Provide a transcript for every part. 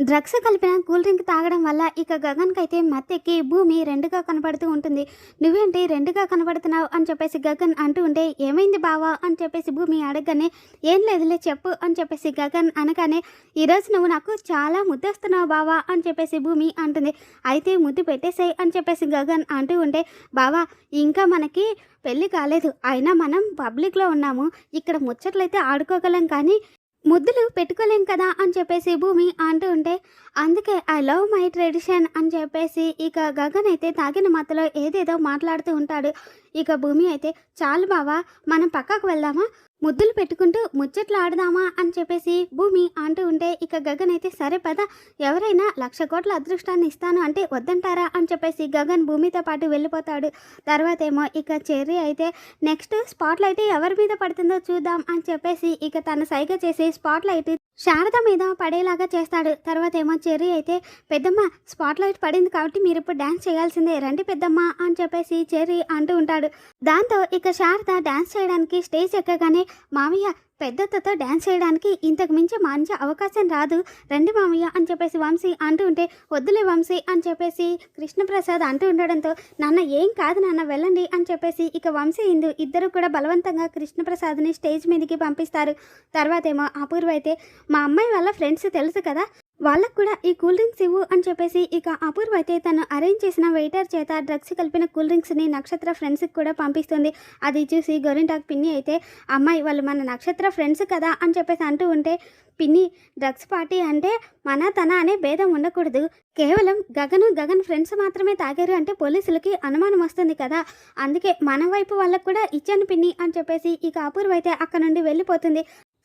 Drugs కలిపిన cool drink తాగడం వల్ల ఇక గగన్కి అయితే మత్తెక్కి భూమి రెండుగా కనపడుతూ ఉంటుంది. నువ్వేంటి రెండుగా కనపడుతున్నావు అని చెప్పేసి గగన్ అంటూ ఉంటే ఏమైంది బావా? అని చెప్పేసి భూమి అడగగానే ఏం లేదులే చెప్పు అని చెప్పేసి గగన్ అనగానే ఈరోజు నువ్వు నాకు చాలా ముద్దొస్తున్నావు బావా అని చెప్పేసి భూమి అంటుంది. అయితే ముద్దు పెట్టేసాయి అని చెప్పేసి గగన్ అంటూ ఉంటే బావా ఇంకా మనకి పెళ్ళి కాలేదు. అయినా మనం పబ్లిక్లో ఉన్నాము. ఇక్కడ ముచ్చట్లయితే ఆడుకోగలం కానీ ముద్దులు పెట్టుకోలేం కదా అని చెప్పేసి భూమి అంటూ ఉంటే అందుకే ఐ లవ్ మై ట్రెడిషన్ అని చెప్పేసి ఇక గగన్ అయితే తాగిన మత్తులో ఏదేదో మాట్లాడుతూ ఉంటాడు. ఇక భూమి అయితే చాలు బావా మనం పక్కకు వెళ్దామా? ముద్దులు పెట్టుకుంటూ ముచ్చట్లు ఆడదామా అని చెప్పేసి భూమి అంటూ ఉంటే ఇక గగన్ అయితే సరే పద ఎవరైనా లక్ష కోట్ల అదృష్టాన్ని ఇస్తాను అంటే వద్దంటారా అని చెప్పేసి గగన్ భూమితో పాటు వెళ్ళిపోతాడు. తర్వాత ఏమో ఇక చెర్రీ అయితే నెక్స్ట్ స్పాట్ లైట్ ఎవరి మీద పడుతుందో చూద్దాం అని చెప్పేసి ఇక తను సైగ చేసి స్పాట్ లైట్ శారద మీద పడేలాగా చేస్తాడు. తర్వాత ఏమో చెర్రీ అయితే పెద్దమ్మ స్పాట్ లైట్ పడింది కాబట్టి మీరు ఇప్పుడు డ్యాన్స్ చేయాల్సిందే రండి పెద్దమ్మ అని చెప్పేసి చెర్రీ అంటూ ఉంటాడు. దాంతో ఇక శారద డ్యాన్స్ చేయడానికి స్టేజ్ ఎక్కగానే మామయ్య పెద్దతో డ్యాన్స్ చేయడానికి ఇంతకు మించి మంచి అవకాశం రాదు. రండి మామయ్య అని చెప్పేసి వంశీ అంటూ ఉంటే వద్దులే వంశీ అని చెప్పేసి కృష్ణప్రసాద్ అంటూ ఉండడంతో నాన్న ఏం కాదు నాన్న వెళ్ళండి అని చెప్పేసి ఇక వంశీ ఇందు ఇద్దరు కూడా బలవంతంగా కృష్ణప్రసాద్ని స్టేజ్ మీదకి పంపిస్తారు. తర్వాత ఏమో అపూర్వ అయితే మా అమ్మాయి వాళ్ళ ఫ్రెండ్స్ తెలుసు కదా వాళ్ళకు కూడా ఈ కూల్ డ్రింక్స్ ఇవ్వు అని చెప్పేసి ఇక అపూర్వ అయితే తను అరేంజ్ చేసిన వెయిటర్ చేత డ్రగ్స్ కలిపిన కూల్ డ్రింక్స్ని నక్షత్ర ఫ్రెండ్స్కి కూడా పంపిస్తుంది. అది చూసి గోరింటాక్ పిన్ని అయితే అమ్మాయి వాళ్ళు మన నక్షత్ర ఫ్రెండ్స్ కదా అని చెప్పేసి అంటూ ఉంటే పిన్ని డ్రగ్స్ పార్టీ అంటే మన తన అనే భేదం ఉండకూడదు. కేవలం గగను గగన్ ఫ్రెండ్స్ మాత్రమే తాగారు అంటే పోలీసులకి అనుమానం వస్తుంది కదా. అందుకే మన వైపు వాళ్ళకు కూడా ఇచ్చాను పిన్ని అని చెప్పేసి ఇక అపూర్వ అయితే అక్కడ నుండి వెళ్ళిపోతుంది.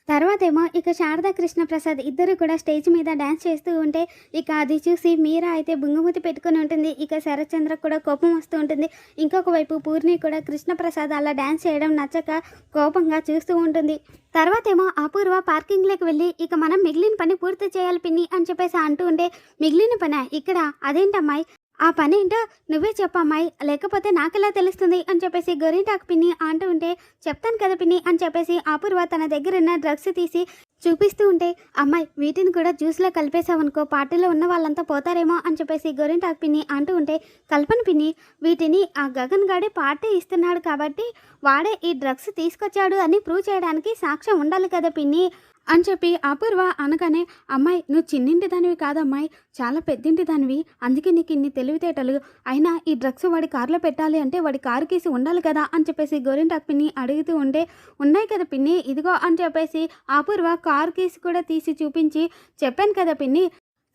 తర్వాత ఏమో ఇక శారదా కృష్ణప్రసాద్ ఇద్దరు కూడా స్టేజ్ మీద డ్యాన్స్ చేస్తూ ఉంటే ఇక అది చూసి మీరా అయితే బుంగుమూతి పెట్టుకుని ఉంటుంది. ఇక శరత్చంద్ర కూడా కోపం వస్తూ ఉంటుంది. ఇంకొక వైపు పూర్ణి కూడా కృష్ణప్రసాద్ అలా డ్యాన్స్ చేయడం నచ్చక కోపంగా చూస్తూ ఉంటుంది. తర్వాత ఏమో అపూర్వ పార్కింగ్లోకి వెళ్ళి ఇక మనం మిగిలిన పని పూర్తి చేయాలి పిన్ని అని చెప్పేసి అంటూ ఉంటే మిగిలిన పని? ఇక్కడ అదేంటమ్మాయి? ఆ పని ఏంటో నువ్వే చెప్పమ్మాయి లేకపోతే నాకెలా తెలుస్తుంది అని చెప్పేసి గొరింటాకు పిన్ని అంటూ ఉంటే చెప్తాను కదా పిన్ని అని చెప్పేసి అపూర్వ తన దగ్గర ఉన్న డ్రగ్స్ తీసి చూపిస్తూ ఉంటే అమ్మాయి వీటిని కూడా జ్యూస్లో కలిపేసావనుకో పార్టీలో ఉన్న వాళ్ళంతా పోతారేమో అని చెప్పేసి గొరింటాకు పిన్ని అంటూ ఉంటే కల్పన పిన్ని వీటిని ఆ గగన్ గాడే పార్టీ ఇస్తున్నాడు కాబట్టి వాడే ఈ డ్రగ్స్ తీసుకొచ్చాడు అని ప్రూవ్ చేయడానికి సాక్ష్యం ఉండాలి కదా పిన్ని. అని చెప్పి అపూర్వ అనగానే అమ్మాయి నువ్వు చిన్నింటి దానివి కాదమ్మాయి చాలా పెద్దింటి దానివి. అందుకే నీకు ఇన్ని తెలివితేటలు. అయినా ఈ డ్రగ్స్ వాడి కారులో పెట్టాలి అంటే వాడి కారు కేసి ఉండాలి కదా? అని చెప్పేసి గోరింటాక్ పిన్ని అడుగుతూ ఉంటే ఉన్నాయి కదా పిన్ని ఇదిగో అని చెప్పేసి అపూర్వ కారు కేసి కూడా తీసి చూపించి చెప్పాను కదా పిన్ని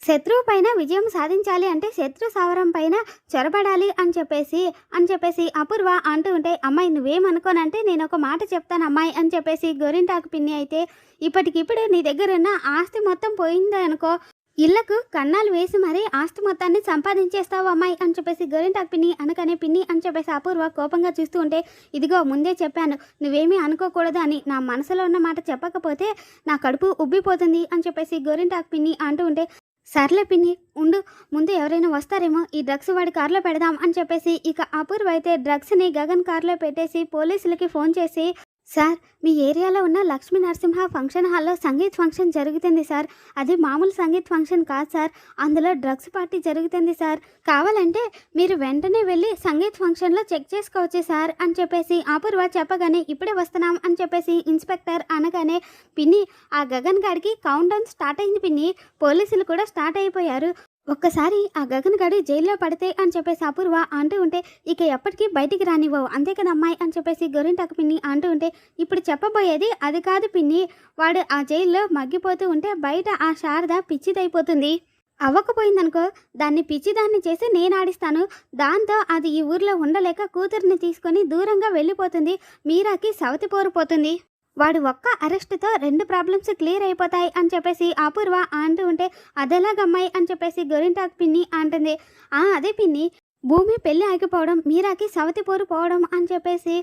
శత్రువు పైన విజయం సాధించాలి అంటే శత్రు సావరం పైన చొరబడాలి అని చెప్పేసి అని చెప్పేసి అపూర్వ అంటూ ఉంటే అమ్మాయి నువ్వేమనుకోనంటే నేను ఒక మాట చెప్తాను అమ్మాయి అని చెప్పేసి గోరింటాకు పిన్ని అయితే ఇప్పటికిప్పుడు నీ దగ్గర ఉన్న ఆస్తి మొత్తం పోయింది అనుకో ఇళ్ళకు కన్నాలు వేసి మరీ ఆస్తి మొత్తాన్ని సంపాదించేస్తావు అమ్మాయి అని చెప్పేసి గోరింటాకు పిన్ని అనకనే పిన్ని అని చెప్పేసి అపూర్వ కోపంగా చూస్తూ ఉంటే ఇదిగో ముందే చెప్పాను నువ్వేమీ అనుకోకూడదు అని నా మనసులో ఉన్న మాట చెప్పకపోతే నా కడుపు ఉబ్బిపోతుంది అని చెప్పేసి గోరింటాకు పిన్ని అంటూ ఉంటే సర్లే పిన్ని ఉండు. ముందు ఎవరైనా వస్తారేమో ఈ డ్రగ్స్ వాడి కార్లో పెడదాం అని చెప్పేసి ఇక అపూర్వ అయితే డ్రగ్స్ని గగన్ కార్లో పెట్టేసి పోలీసులకి ఫోన్ చేసి సార్ మీ ఏరియాలో ఉన్న లక్ష్మీ నరసింహ ఫంక్షన్ హాల్లో సంగీత్ ఫంక్షన్ జరుగుతుంది సార్. అది మామూలు సంగీత్ ఫంక్షన్ కాదు సార్. అందులో డ్రగ్స్ పార్టీ జరుగుతుంది సార్. కావాలంటే మీరు వెంటనే వెళ్ళి సంగీత్ ఫంక్షన్లో చెక్ చేసుకోవచ్చు సార్ అని చెప్పేసి అపూర్వ చెప్పగానే ఇప్పుడే వస్తున్నాం అని చెప్పేసి ఇన్స్పెక్టర్ అనగానే పిన్ని ఆ గగన్ గారికి కౌంట్ డౌన్ స్టార్ట్ అయింది పిన్ని. పోలీసులు కూడా స్టార్ట్ అయిపోయారు. ఒక్కసారి ఆ గగన్ గడి జైల్లో పడితే అని చెప్పేసి అపూర్వ అంటూ ఉంటే ఇక ఎప్పటికీ బయటికి రానివ్వవు. అంతే కదా అమ్మాయి? అని చెప్పేసి గొరింటాకు పిన్ని అంటూ ఉంటే ఇప్పుడు చెప్పబోయేది అది కాదు పిన్ని. వాడు ఆ జైల్లో మగ్గిపోతూ ఉంటే బయట ఆ శారద పిచ్చిదైపోతుంది. అవ్వకపోయిందనుకో దాన్ని పిచ్చిదాన్ని చేసి నేను ఆడిస్తాను. దాంతో అది ఈ ఊర్లో ఉండలేక కూతుర్ని తీసుకొని దూరంగా వెళ్ళిపోతుంది. మీరాకి సవతి పోరుపోతుంది వాడు ఒక్క అరెస్ట్తో రెండు ప్రాబ్లమ్స్ క్లియర్ అయిపోతాయి అని చెప్పేసి అపూర్వ అంటూ ఉంటే అదెలాగమ్మాయి అని చెప్పేసి గొరింటాకు పిన్ని అంటుంది. ఆ అదే పిన్ని. భూమి పెళ్ళి ఆగిపోవడం మీరాకి సవతి పోరు పోవడం అని చెప్పేసి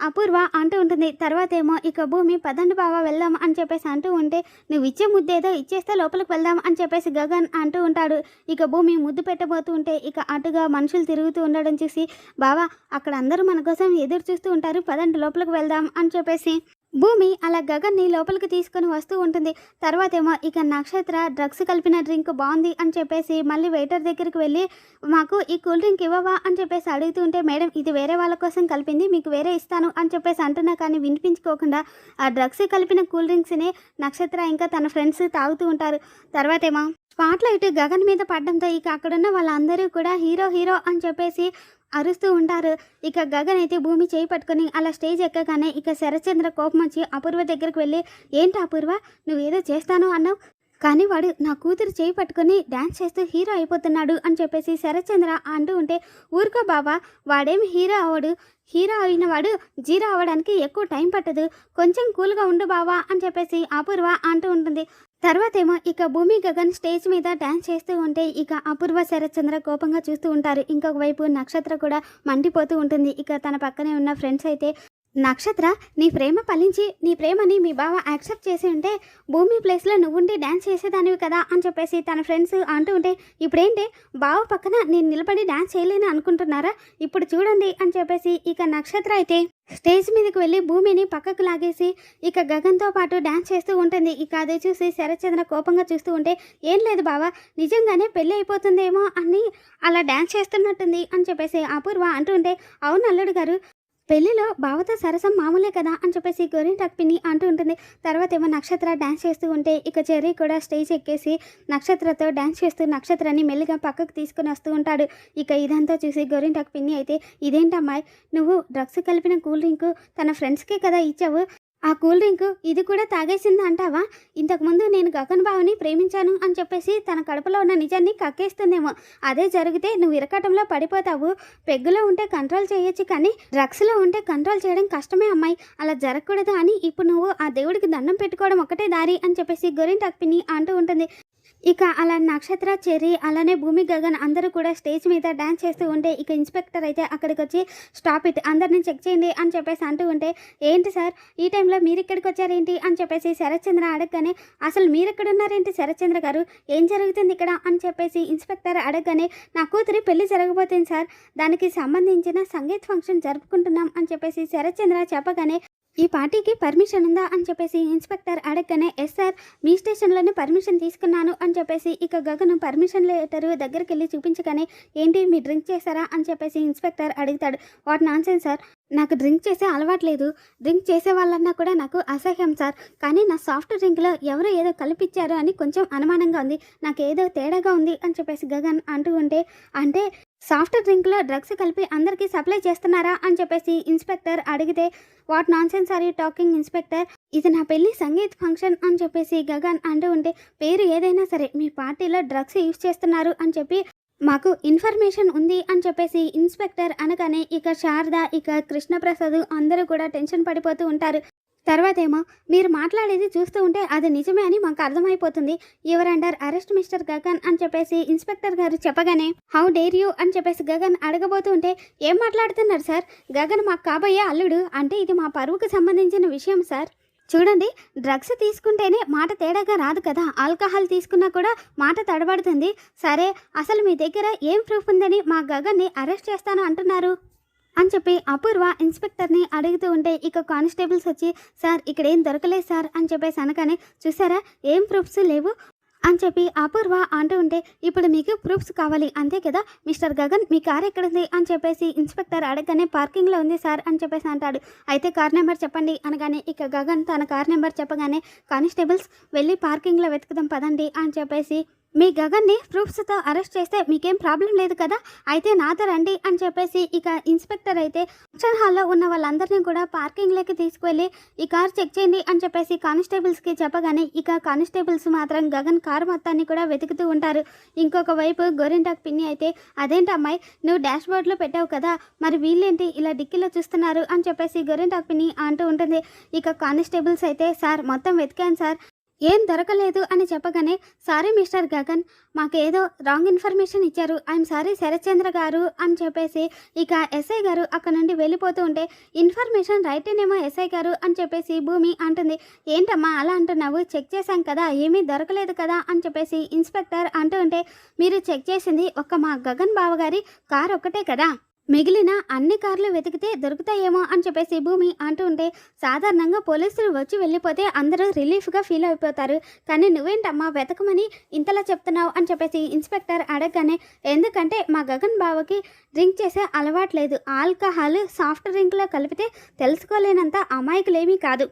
అపూర్వ అంటూ ఉంటుంది. తర్వాత ఏమో ఇక భూమి పదండి బావ వెళ్దాం అని చెప్పేసి అంటూ ఉంటే నువ్వు ఇచ్చే ముద్దు ఏదో ఇచ్చేస్తే లోపలికి వెళ్దాం అని చెప్పేసి గగన్ అంటూ ఉంటాడు. ఇక భూమి ముద్దు పెట్టబోతూ ఉంటే ఇక అటుగా మనుషులు తిరుగుతూ ఉండడం చూసి బావా అక్కడ అందరూ మన కోసం ఎదురు చూస్తూ ఉంటారు పదండి లోపలికి వెళ్దాం అని చెప్పేసి భూమి అలా గగన్ని లోపలికి తీసుకొని వస్తూ ఉంటుంది. తర్వాతేమో ఇక నక్షత్ర డ్రగ్స్ కలిపిన డ్రింక్ బాగుంది అని చెప్పేసి మళ్ళీ వెయిటర్ దగ్గరికి వెళ్ళి మాకు ఈ కూల్ డ్రింక్ ఇవ్వవా? అని చెప్పేసి అడుగుతూ ఉంటే మేడం ఇది వేరే వాళ్ళ కోసం కలిపింది మీకు వేరే ఇస్తాను అని చెప్పేసి అంటున్నా కానీ వినిపించుకోకుండా ఆ డ్రగ్స్ కలిపిన కూల్ డ్రింక్స్ని నక్షత్ర ఇంకా తన ఫ్రెండ్స్ తాగుతూ ఉంటారు. తర్వాతేమో స్పాట్లైట్ స్పాట్ లైట్ గగన్ మీద పడడంతో ఇక అక్కడున్న వాళ్ళందరూ కూడా హీరో హీరో అని చెప్పేసి అరుస్తూ ఉంటారు. ఇక గగన్ అయితే భూమి చేయి పట్టుకొని అలా స్టేజ్ ఎక్కగానే ఇక శరచంద్ర కోపం వచ్చి అపూర్వ దగ్గరికి వెళ్ళి ఏంటి అపూర్వ? నువ్వేదో చేస్తాను అన్నావు. కానీ వాడు నా కూతురు చేయి పట్టుకొని డ్యాన్స్ చేస్తూ హీరో అయిపోతున్నాడు అని చెప్పేసి శరత్చంద్ర అంటూ ఉంటే ఊరుకో బాబా వాడేమి హీరో అవడు హీరో అయిన వాడు జీరో అవ్వడానికి ఎక్కువ టైం పట్టదు. కొంచెం కూల్గా ఉండు బావా అని చెప్పేసి అపూర్వ అంటూ ఉంటుంది. తర్వాత ఏమో ఇక భూమి గగన్ స్టేజ్ మీద డ్యాన్స్ చేస్తూ ఉంటే ఇక అపూర్వ శరత్చంద్ర కోపంగా చూస్తూ ఉంటారు. ఇంకొక వైపు నక్షత్ర కూడా మండిపోతూ ఉంటుంది. ఇక తన పక్కనే ఉన్న ఫ్రెండ్స్ అయితే నక్షత్ర నీ ప్రేమ ఫలించి నీ ప్రేమని మీ బావ యాక్సెప్ట్ చేసి ఉంటే భూమి ప్లేస్లో నువ్వుండి డ్యాన్స్ చేసేదానివి కదా అని చెప్పేసి తన ఫ్రెండ్స్ అంటూ ఉంటే ఇప్పుడేంటి? బావ పక్కన నేను నిలబడి డ్యాన్స్ చేయలేను అనుకుంటున్నారా? ఇప్పుడు చూడండి అని చెప్పేసి ఇక నక్షత్ర అయితే స్టేజ్ మీదకి వెళ్ళి భూమిని పక్కకు లాగేసి ఇక గగన్తో పాటు డ్యాన్స్ చేస్తూ ఉంటుంది. ఇక అది చూసి శరచంద్ర కోపంగా చూస్తూ ఉంటే ఏం లేదు బావా నిజంగానే పెళ్ళి అయిపోతుందేమో అని అలా డ్యాన్స్ చేస్తున్నట్టుంది అని చెప్పేసి అపూర్వ అంటుంటే అవును అల్లుడు గారు పెళ్ళిలో బావతో సరసం మామూలే కదా అని చెప్పేసి గోరింటాక్ పిన్ని అంటూ ఉంటుంది. తర్వాత ఏమో నక్షత్ర డ్యాన్స్ చేస్తూ ఉంటే ఇక చెర్రీ కూడా స్టేజ్ ఎక్కేసి నక్షత్రతో డ్యాన్స్ చేస్తూ నక్షత్రాన్ని మెల్లిగా పక్కకు తీసుకుని వస్తూ ఉంటాడు. ఇక ఇదంతా చూసి గోరింటాక్ టక్పిని అయితే ఇదేంటమ్మాయి? నువ్వు డ్రగ్స్ కలిపిన కూల్ డ్రింక్ తన ఫ్రెండ్స్కే కదా ఇచ్చావు. ఆ కూల్ డ్రింక్ ఇది కూడా తాగేసింది అంటావా? ఇంతకుముందు నేను గగన్ బావని ప్రేమించాను అని చెప్పేసి తన కడుపులో ఉన్న నిజాన్ని కక్కేస్తుందేమో. అదే జరిగితే నువ్వు ఇరకటంలో పడిపోతావు. పెగ్గులో ఉంటే కంట్రోల్ చేయొచ్చు కానీ డ్రగ్స్లో ఉంటే కంట్రోల్ చేయడం కష్టమే అమ్మాయి. అలా జరగకూడదు అని ఇప్పుడు నువ్వు ఆ దేవుడికి దండం పెట్టుకోవడం ఒకటే దారి అని చెప్పేసి గొరిన్ పిన్ని అంటూ ఉంటుంది. ఇక అలా నక్షత్ర చెర్రి అలానే భూమి గగన్ అందరూ కూడా స్టేజ్ మీద డ్యాన్స్ చేస్తూ ఉంటే ఇక ఇన్స్పెక్టర్ అయితే అక్కడికి వచ్చి స్టాప్ ఇట్ అందరిని చెక్ చేయండి అని చెప్పేసి అంటూ ఉంటే ఏంటి సార్ ఈ టైంలో మీరు ఇక్కడికి వచ్చారేంటి? అని చెప్పేసి శరత్చంద్ర అడగగానే అసలు మీరు ఎక్కడ ఉన్నారేంటి శరత్చంద్ర గారు? ఏం జరుగుతుంది ఇక్కడ? అని చెప్పేసి ఇన్స్పెక్టర్ అడగగానే నా కూతురి పెళ్ళి జరగబోతుంది సార్. దానికి సంబంధించిన సంగీత్ ఫంక్షన్ జరుపుకుంటున్నాం అని చెప్పేసి శరత్చంద్ర చెప్పగానే ఈ పార్టీకి పర్మిషన్ ఉందా అని చెప్పేసి ఇన్స్పెక్టర్ అడగగానే ఎస్ సార్ మీ స్టేషన్లోనే పర్మిషన్ తీసుకున్నాను అని చెప్పేసి ఇక గగను పర్మిషన్ లెటర్ దగ్గరికి వెళ్ళి చూపించగానే ఏంటి మీ డ్రింక్ చేశారా? అని చెప్పేసి ఇన్స్పెక్టర్ అడుగుతాడు. వాట్ నాన్సెన్ సార్ నాకు డ్రింక్ చేసే అలవాటు లేదు. డ్రింక్ చేసే వాళ్ళన్నా కూడా నాకు అసహ్యం సార్. కానీ నా సాఫ్ట్ డ్రింక్లో ఎవరో ఏదో కలిపిచ్చారు అని కొంచెం అనుమానంగా ఉంది. నాకు ఏదో తేడాగా ఉంది అని చెప్పేసి గగన్ అంటూ ఉంటే అంటే సాఫ్ట్ డ్రింక్లో డ్రగ్స్ కలిపి అందరికీ సప్లై చేస్తున్నారా అని చెప్పేసి ఇన్స్పెక్టర్ అడిగితే what nonsense are you talking inspector? ఇది నా పెళ్ళి సంగీత్ ఫంక్షన్ అని చెప్పేసి గగన్ అంటూ ఉంటే పేరు ఏదైనా సరే మీ పార్టీలో డ్రగ్స్ యూజ్ చేస్తున్నారు అని చెప్పి మాకు ఇన్ఫర్మేషన్ ఉంది అని చెప్పేసి ఇన్స్పెక్టర్ అనగానే ఇక శారద ఇక కృష్ణప్రసాద్ అందరూ కూడా టెన్షన్ పడిపోతూ ఉంటారు. తర్వాత ఏమో మీరు మాట్లాడేది చూస్తూ ఉంటే అది నిజమే అని మాకు అర్థమైపోతుంది. Your under arrest mister Gagan అని చెప్పేసి ఇన్స్పెక్టర్ గారు చెప్పగానే హౌ డేర్ యూ? అని చెప్పేసి గగన్ అడగబోతూ ఉంటే ఏం మాట్లాడుతున్నారు సార్? గగన్ మాకు కాబోయే అల్లుడు. అంటే ఇది మా పరువుకు సంబంధించిన విషయం సార్. చూడండి డ్రగ్స్ తీసుకుంటేనే మాట తేడాగా రాదు కదా. ఆల్కహాల్ తీసుకున్నా కూడా మాట తడబడుతుంది. సరే అసలు మీ దగ్గర ఏం ప్రూఫ్ ఉందని మా గగన్ని అరెస్ట్ చేస్తాను అంటున్నారు. అని చెప్పి అపూర్వ ఇన్స్పెక్టర్ని అడుగుతూ ఉంటే ఇక కానిస్టేబుల్స్ వచ్చి సార్ ఇక్కడ ఏం దొరకలేదు సార్ అని చెప్పేసి అనగానే చూసారా ఏం ప్రూఫ్స్ లేవు? అని చెప్పి అపూర్వ అంటూ ఉంటే ఇప్పుడు మీకు ప్రూఫ్స్ కావాలి అంతే కదా మిస్టర్ గగన్? మీ కార్ ఎక్కడుంది? అని చెప్పేసి ఇన్స్పెక్టర్ అడగగానే పార్కింగ్లో ఉంది సార్ అని చెప్పేసి అంటాడు. అయితే కార్ నెంబర్ చెప్పండి అనగానే ఇక గగన్ తన కార్ నెంబర్ చెప్పగానే కానిస్టేబుల్స్ వెళ్ళి పార్కింగ్లో వెతుకుదాం పదండి అని చెప్పేసి మీ గగన్ని ప్రూఫ్స్తో అరెస్ట్ చేస్తే మీకేం ప్రాబ్లం లేదు కదా? అయితే నాతో రండి అని చెప్పేసి ఇక ఇన్స్పెక్టర్ అయితే ఫంక్షన్ హాల్లో ఉన్న వాళ్ళందరినీ కూడా పార్కింగ్లోకి తీసుకువెళ్ళి ఈ కార్ చెక్ చేయండి అని చెప్పేసి కానిస్టేబుల్స్కి చెప్పగానే ఇక కానిస్టేబుల్స్ మాత్రం గగన్ కార్ మొత్తాన్ని కూడా వెతుకుతూ ఉంటారు. ఇంకొక వైపు గోరింటాక్ పిన్ని అయితే అదేంటి అమ్మాయి? నువ్వు డాష్ బోర్డ్లో పెట్టావు కదా మరి వీళ్ళేంటి ఇలా డిక్కీలో చూస్తున్నారు? అని చెప్పేసి గోరింటాక్ పిన్ని అంటూ ఉంటుంది. ఇక కానిస్టేబుల్స్ అయితే సార్ మొత్తం వెతికాను సార్. ఏం దొరకలేదు అని చెప్పగానే సారీ మిస్టర్ గగన్ మాకేదో రాంగ్ ఇన్ఫర్మేషన్ ఇచ్చారు. ఐఎమ్ సారీ శరత్చంద్ర గారు అని చెప్పేసి ఇక ఎస్ఐ గారు అక్కడ నుండి వెళ్ళిపోతూ ఉంటే ఇన్ఫర్మేషన్ రైటేనేమో ఎస్ఐ గారు అని చెప్పేసి భూమి అంటుంది. ఏంటమ్మా అలా అంటున్నావు? చెక్ చేశాం కదా ఏమీ దొరకలేదు కదా అని చెప్పేసి ఇన్స్పెక్టర్ అంటూ ఉంటే మీరు చెక్ చేసింది ఒక్క మా గగన్ బావగారి కారు కార్ ఒక్కటే కదా? మిగిలిన అన్ని కార్లు వెతికితే దొరుకుతాయేమో అని చెప్పేసి భూమి అంటూ ఉంటే సాధారణంగా పోలీసులు వచ్చి వెళ్ళిపోతే అందరూ రిలీఫ్గా ఫీల్ అయిపోతారు. కానీ నువ్వేంటమ్మా వెతకమని ఇంతలా చెప్తున్నావు అని చెప్పేసి ఇన్స్పెక్టర్ అడగగానే ఎందుకంటే మా గగన్ బావకి డ్రింక్ చేసే అలవాట్లేదు ఆల్కహాల్ సాఫ్ట్ డ్రింక్లో కలిపితే తెలుసుకోలేనంత అమాయకులేమీ కాదు.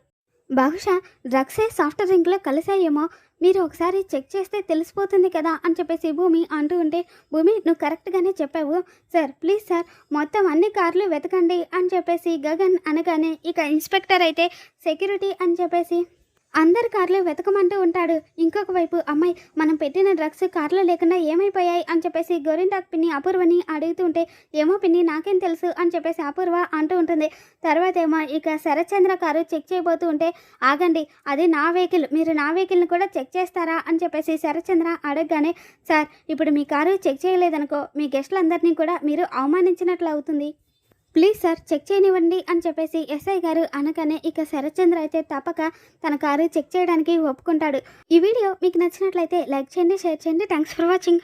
బహుశా డ్రగ్సే సాఫ్ట్ డ్రింక్లో కలిసాయేమో. మీరు ఒకసారి చెక్ చేస్తే తెలిసిపోతుంది కదా అని చెప్పేసి భూమి అంటూ ఉంటే భూమి నువ్వు కరెక్ట్గానే చెప్పావు. సార్ ప్లీజ్ సార్ మొత్తం అన్ని కార్లు వెతకండి అని చెప్పేసి గగన్ అనగానే ఇక ఇన్స్పెక్టర్ అయితే సెక్యూరిటీ అని చెప్పేసి అందరి కార్లు వెతకమంటూ ఉంటాడు. ఇంకొక వైపు అమ్మాయి మనం పెట్టిన డ్రగ్స్ కార్లో లేకుండా ఏమైపోయాయి అని చెప్పేసి గోరింటాక్ పిన్ని అపూర్వని అడుగుతుంటే ఏమో పిన్ని నాకేం తెలుసు అని చెప్పేసి అపూర్వ అంటూ ఉంటుంది. తర్వాత ఏమో ఇక శరత్చంద్ర కారు చెక్ చేయబోతూ ఉంటే ఆగండి అది నా వెహికల్ మీరు నా వెహికల్ని కూడా చెక్ చేస్తారా అని చెప్పేసి శరత్చంద్ర అడగగానే సార్ ఇప్పుడు మీ కారు చెక్ చేయలేదనుకో మీ గెస్టులందరినీ కూడా మీరు అవమానించినట్లు అవుతుంది. ప్లీజ్ సార్ చెక్ చేయనివ్వండి అని చెప్పేసి ఎస్ఐ గారు అనగానే ఇక శరత్చంద్ర అయితే తప్పక తన కారు చెక్ చేయడానికి ఒప్పుకుంటాడు. ఈ వీడియో మీకు నచ్చినట్లయితే లైక్ చేయండి షేర్ చేయండి. Thanks for watching